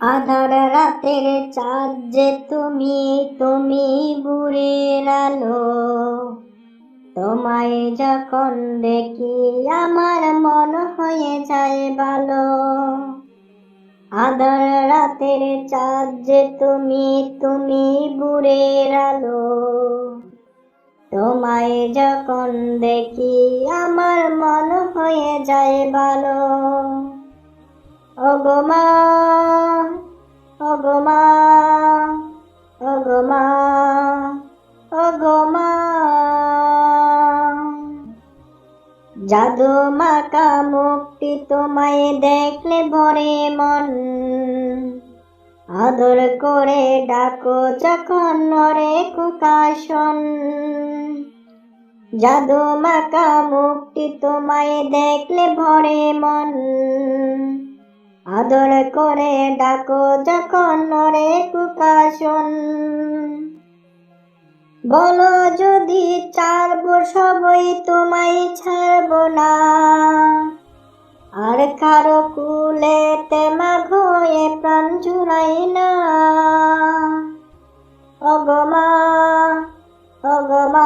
আধার রাতের চাঁদ যে তুমি তুমি বুড়ের আলো। তোমায় যখন দেখি আমার মন হয়ে যায় ভালো। আধার রাতের চাঁদ যে তুমি তুমি বুড়ের আলো। তোমায় যখন দেখি আমার মন হয়ে যায় ভালো। ওগো মা ওগো মা ওগো মা ওগো মা জাদু মাকা মুক্তি তোমায় দেখলে ভরে মন। আদর করে ডাকো যখন নরে কুকাশন। জাদু মাকা মুক্তি তোমায় দেখলে ভরে মন। আদর করে ডাকো যখন নরে কুকাশন। বলো যদি ছাড়বো সবই তোমায় ছাড়বো না। আর কারও কুলেতে মাঘয়ে প্রাণ জুড়াই না। অগমা অগমা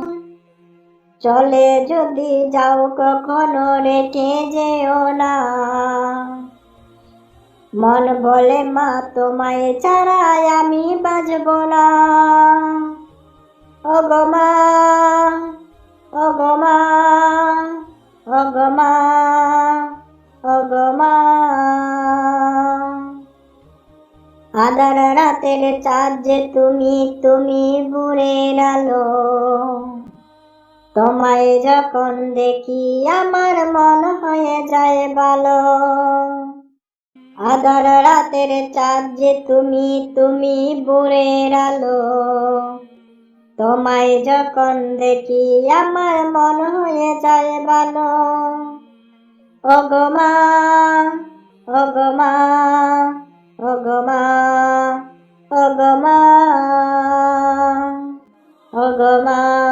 চলে যদি যাও কখনো রেখে যেও না। মন বলে, মা, তোমায় ছাড়াই আমি বাজব না। ওগো মা ওগো মা ওগো মা ওগো মা। আধার রাতের চাঁদ যে তুমি তুমি বুড়ের আলো তোমায় যখন দেখি আমার মন হয়ে যায় ভালো। আদর রাতের চাঁদ যে তুমি তুমি বুড়ের আলো। তোমায় যখন দেখি আমার মন হয়ে যায় ভালো। অগমা অগমা অগমা অগমা অগমা